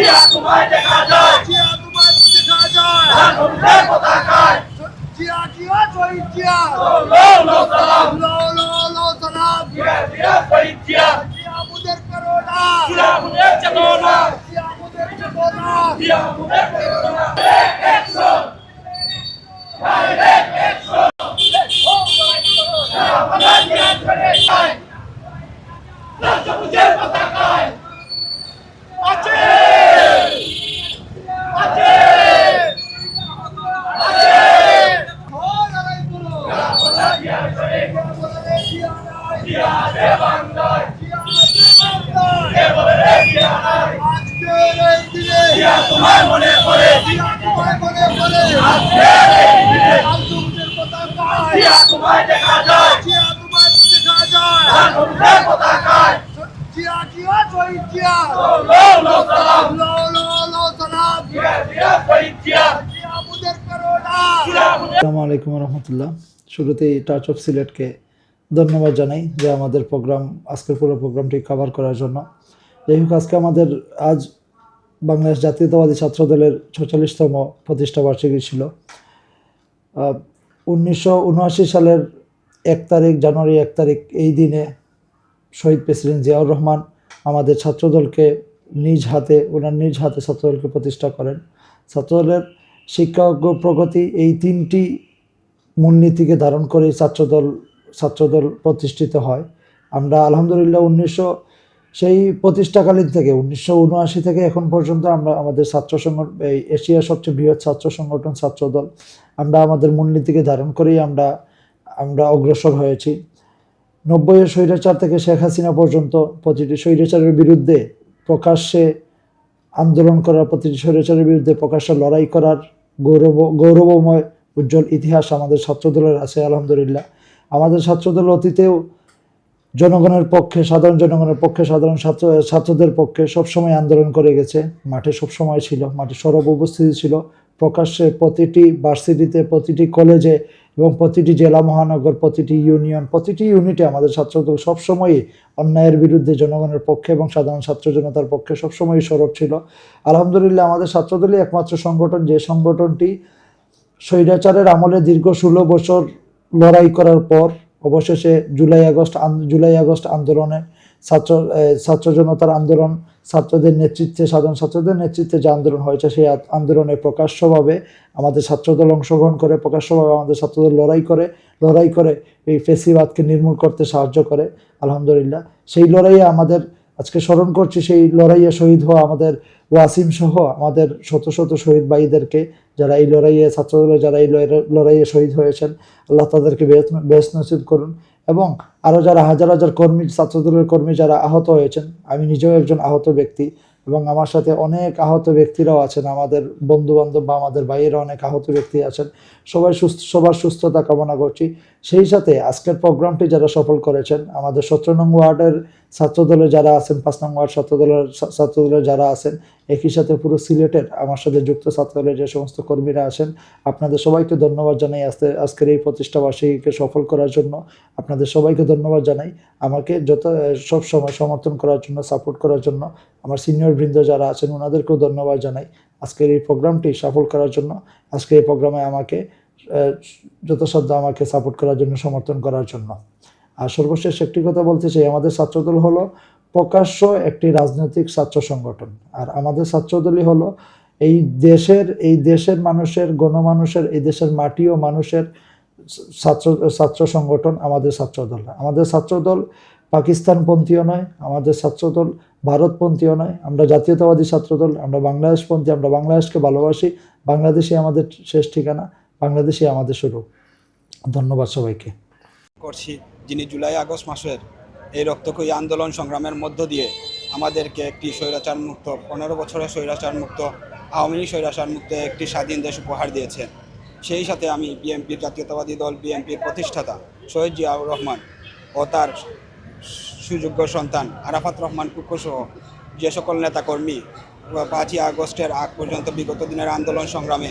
জিয়া তোমায় দেখা যায় জিয়া তোমায় দেখা যায় রাজপথের পতাকায় জিয়া জিয়া শহীদ জিয়া লো লো সালাম লো লো লো সালাম জিয়া জিয়া শহীদ জিয়া জিয়া মুদের করোনা জিয়া মুদের চেতনা জিয়া মুদের চেতনা জিয়া মুদের করো না অ্যাকশন ডাইরেক্ট অ্যাকশন ও মাই চেতনা একশন রাজপথের পতাকায় আছে আছে আছে ও লড়াই করো জিয়া শহীদ বলে জিয়া নাই জিয়া আছে বাংলায় জিয়া আছে এ বলে রে জিয়া নাই আজকের এই দিনে জিয়া তোমায় মনে পড়ে তোমায় মনে পড়ে আজকের এই দিনে আলতুমদের পতাকায় জিয়া তোমায় দেখা যায়। জিয়া তোমায় দেখা যায়। রাজপথের পতাকায়। জিয়া জিয়া শহীদ জিয়া। লো লো সালাম। লো লো লো সালাম। জিয়া জিয়া শহীদ জিয়া। জিয়া মুদের করোনা। আসসালামু আলাইকুম রহমতুল্লাহ। শুরুতেই টাচ অফ সিলেটকে ধন্যবাদ জানাই যে আমাদের প্রোগ্রাম আজকের পুরো প্রোগ্রামটি কভার করার জন্য। যাই হোক আজকে আমাদের আজ বাংলাদেশ জাতীয়তাবাদী ছাত্র দলের ছচল্লিশতম প্রতিষ্ঠা বার্ষিকী ছিল। উনিশশো উনআশি সালের এক তারিখ, জানুয়ারি এক তারিখ, এই দিনে শহীদ প্রেসিডেন্ট জিয়াউর রহমান আমাদের ছাত্রদলকে নিজ হাতে, ওনার নিজ হাতে ছাত্রদলকে প্রতিষ্ঠা করেন। ছাত্রদলের শিক্ষা প্রগতি এই তিনটি মূলনীতিকে ধারণ করে ছাত্রদল ছাত্রদল প্রতিষ্ঠিত হয়। আমরা আলহামদুলিল্লাহ উনিশশো সেই প্রতিষ্ঠাকালীন থেকে, উনিশশো উনআশি থেকে এখন পর্যন্ত আমরা আমাদের ছাত্র সংগঠন এই এশিয়ার সবচেয়ে বৃহৎ ছাত্র সংগঠন, ছাত্রদল, আমরা আমাদের মূলনীতিকে ধারণ করেই আমরা আমরা অগ্রসর হয়েছি। নব্বইয়ের স্বৈরাচার থেকে শেখ হাসিনা পর্যন্ত প্রতিটি স্বৈরাচারের বিরুদ্ধে প্রকাশ্যে আন্দোলন করার, প্রতিটি স্বৈরাচারের বিরুদ্ধে প্রকাশ্যে লড়াই করার গৌরব, গৌরবময় উজ্জ্বল ইতিহাস আমাদের ছাত্রদলের আছে, আলহামদুলিল্লাহ। আমাদের ছাত্রদল অতীতেও জনগণের পক্ষে, সাধারণ জনগণের পক্ষে, সাধারণ ছাত্র, ছাত্রদের পক্ষে সবসময় আন্দোলন করে গেছে। মাঠে সবসময় ছিল, মাঠে সরব উপস্থিতি ছিল। প্রকাশ্যে প্রতিটি ভার্সিটিতে, প্রতিটি কলেজে এবং প্রতিটি জেলা, মহানগর, প্রতিটি ইউনিয়ন, প্রতিটি ইউনিটে আমাদের ছাত্রদল সবসময়ই অন্যায়ের বিরুদ্ধে জনগণের পক্ষে এবং সাধারণ ছাত্র জনতার পক্ষে সবসময়ই সরব ছিল। আলহামদুলিল্লাহ, আমাদের ছাত্রদলই একমাত্র সংগঠন। যে সংগঠনটি স্বৈরাচারের আমলে দীর্ঘ ষোলো বছর লড়াই করার পর অবশেষে জুলাই আগস্ট জুলাই আগস্ট আন্দোলনে ছাত্র ছাত্র জনতার আন্দোলন, ছাত্রদের নেতৃত্বে, সাধারণ ছাত্রদের নেতৃত্বে যে আন্দোলন হয়েছে, সেই আন্দোলনে প্রকাশ্যভাবে আমাদের ছাত্রদল অংশগ্রহণ করে, প্রকাশ্যভাবে আমাদের ছাত্রদের লড়াই করে লড়াই করে এই ফেসিবাদকে নির্মূল করতে সাহায্য করে, আলহামদুলিল্লাহ। সেই লড়াইয়ে আমাদের আজকে স্মরণ করছি সেই লড়াইয়ে শহীদ হওয়া আমাদের ওয়াসিম সহ আমাদের শত শত শহীদ ভাইদেরকে, যারা এই লড়াইয়ে ছাত্রদলে যারা এই লড়াই- লড়াইয়ে শহীদ হয়েছেন, আল্লাহ তাদেরকে বেশ নসিব করুন। এবং আরও যারা হাজার হাজার কর্মী, ছাত্রদলের কর্মী যারা আহত হয়েছেন, আমি নিজেও একজন আহত ব্যক্তি এবং আমার সাথে অনেক আহত ব্যক্তিরাও আছেন, আমাদের বন্ধু বান্ধব বা আমাদের বাইরেও অনেক আহত ব্যক্তি আছেন। সবাই সুস্থ, সবার সুস্থতা কামনা করছি। সেই সাথে আজকের প্রোগ্রামটি যারা সফল করেছেন, আমাদের সতেরো নং ওয়ার্ডের ছাত্রদলে যারা আছেন, পাঁচ নং ওয়ার্ড ছাত্রদলের ছাত্রদলের যারা আছেন, একই সাথে পুরো সিলেটের আমার সাথে যুক্ত ছাত্রদলের যে সমস্ত কর্মীরা আছেন, আপনাদের সবাইকে ধন্যবাদ জানাই আজকে, আজকের এই প্রতিষ্ঠা বার্ষিকীকে সফল করার জন্য। আপনাদের সবাইকে ধন্যবাদ জানাই। আমাকে যত, সব সময় সমর্থন করার জন্য, সাপোর্ট করার জন্য আমার সিনিয়র বৃন্দ যারা আছেন, ওনাদেরকেও ধন্যবাদ জানাই। আজকের এই প্রোগ্রামটি সফল করার জন্য, আজকের এই প্রোগ্রামে আমাকে যথাসাধ্য আমাকে সাপোর্ট করার জন্য, সমর্থন করার জন্য। আর সর্বশেষ একটি কথা বলতে চাই, আমাদের ছাত্রদল হলো প্রকাশ্য একটি রাজনৈতিক ছাত্র সংগঠন। আর আমাদের ছাত্রদলই হলো এই দেশের এই দেশের মানুষের, গণমানুষের, এই দেশের মাটি ও মানুষের ছাত্র ছাত্র সংগঠন আমাদের ছাত্রদল। আমাদের ছাত্রদল পাকিস্তানপন্থীও নয়, আমাদের ছাত্রদল ভারতপন্থীও নয়। আমরা জাতীয়তাবাদী ছাত্রদল, আমরা বাংলাদেশপন্থী, আমরা বাংলাদেশকে ভালোবাসি। বাংলাদেশই আমাদের শেষ ঠিকানা, বাংলাদেশই আমাদের শুরু। ধন্যবাদ সবাইকে। করছি, যিনি জুলাই আগস্ট মাসের এই রক্তক্ষয়ী আন্দোলন সংগ্রামের মধ্য দিয়ে আমাদেরকে একটি স্বৈরাচার মুক্ত, পনেরো বছরের স্বৈরাচার মুক্ত, আওয়ামী লীগ স্বৈরাচার মুক্ত একটি স্বাধীন দেশ উপহার দিয়েছেন। সেই সাথে আমি বিএনপির জাতীয়তাবাদী দল, বিএনপির প্রতিষ্ঠাতা শহীদ জিয়াউর রহমান ও তার সুযোগ্য সন্তান আরাফাত রহমান কুকু সহ যে সকল নেতাকর্মী পাঁচই আগস্টের আগ পর্যন্ত বিগত দিনের আন্দোলন সংগ্রামে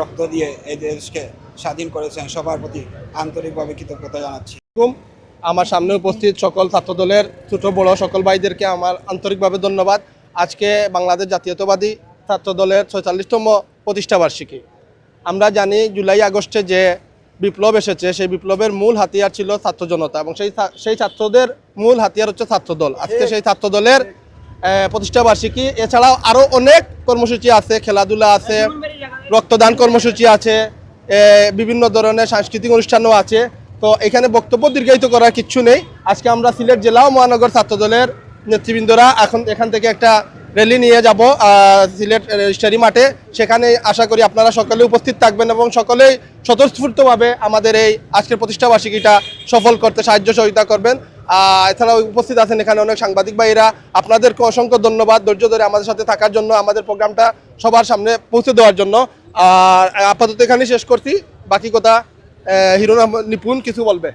রক্ত দিয়ে এই দেশকে স্বাধীন করেছেন সবার প্রতি আন্তরিকভাবে কৃতজ্ঞতা জানাচ্ছি। আমার সামনে উপস্থিত সকল ছাত্রদলের ছোট বড় সকল ভাইদেরকে আমার আন্তরিকভাবে ধন্যবাদ। আজকে বাংলাদেশ জাতীয়তাবাদী ছাত্র দলের ছয়চল্লিশতম প্রতিষ্ঠাবার্ষিকী আমরা জানি জুলাই আগস্টে যে বিপ্লব এসেছে সেই বিপ্লবের মূল হাতিয়ার ছিল ছাত্র জনতা এবং সেই সেই ছাত্রদের মূল হাতিয়ার হচ্ছে ছাত্র দল আজকে সেই ছাত্র দলের আহ, প্রতিষ্ঠাবার্ষিকী এছাড়াও আরও অনেক কর্মসূচি আছে খেলাধুলা আছে রক্তদান কর্মসূচি আছে বিভিন্ন ধরনের সাংস্কৃতিক অনুষ্ঠানও আছে। তো এখানে বক্তব্য দীর্ঘায়িত করার কিচ্ছু নেই। আজকে আমরা সিলেট জেলা ও মহানগর ছাত্র দলের নেতৃবৃন্দরা এখন এখান থেকে একটা র্যালি নিয়ে যাব সিলেট রেজিস্ট্রারি মাঠে। সেখানে আশা করি আপনারা সকলে উপস্থিত থাকবেন এবং সকলেই স্বতঃস্ফূর্তভাবে আমাদের এই আজকের প্রতিষ্ঠাবার্ষিকীটা সফল করতে সাহায্য সহযোগিতা করবেন। এছাড়াও উপস্থিত আছেন এখানে অনেক সাংবাদিক ভাইরা আপনাদেরকে অসংখ্য ধন্যবাদ ধৈর্য ধরে আমাদের সাথে থাকার জন্য, আমাদের প্রোগ্রামটা সবার সামনে পৌঁছে দেওয়ার জন্য। আর আপাতত এখানে শেষ করছি। বাকি কথা আহ, হিরো আহমদ নিপুণ কিছু বলবে।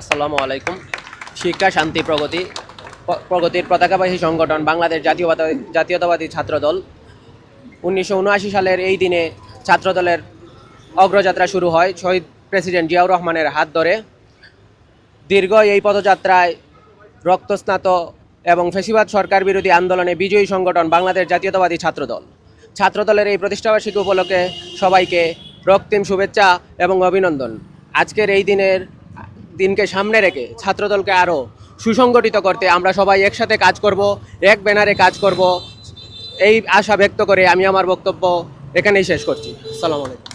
আসসালামু আলাইকুম। শিক্ষা শান্তি প্রগতি। প্রগতির পতাকাবাহী সংগঠন বাংলাদেশ জাতীয়বাদী জাতীয়তাবাদী ছাত্রদল। উনিশশো উনআশি সালের এই দিনে ছাত্রদলের অগ্রযাত্রা শুরু হয় শহীদ প্রেসিডেন্ট জিয়াউর রহমানের হাত ধরে। দীর্ঘ এই পদযাত্রায় রক্তস্নাত এবং ফেসিবাদ সরকার বিরোধী আন্দোলনে বিজয়ী সংগঠন বাংলাদেশ জাতীয়তাবাদী ছাত্রদল। ছাত্রদলের এই প্রতিষ্ঠাবার্ষিকী উপলক্ষে সবাইকে রক্তিম শুভেচ্ছা এবং অভিনন্দন। আজকের এই দিনের, দিনকে সামনে রেখে ছাত্রদলকে আরও সুসংগঠিত করতে আমরা সবাই একসাথে কাজ করব, এক ব্যানারে কাজ করব। এই আশা ব্যক্ত করে আমি আমার বক্তব্য এখানেই শেষ করছি। আসসালামু আলাইকুম।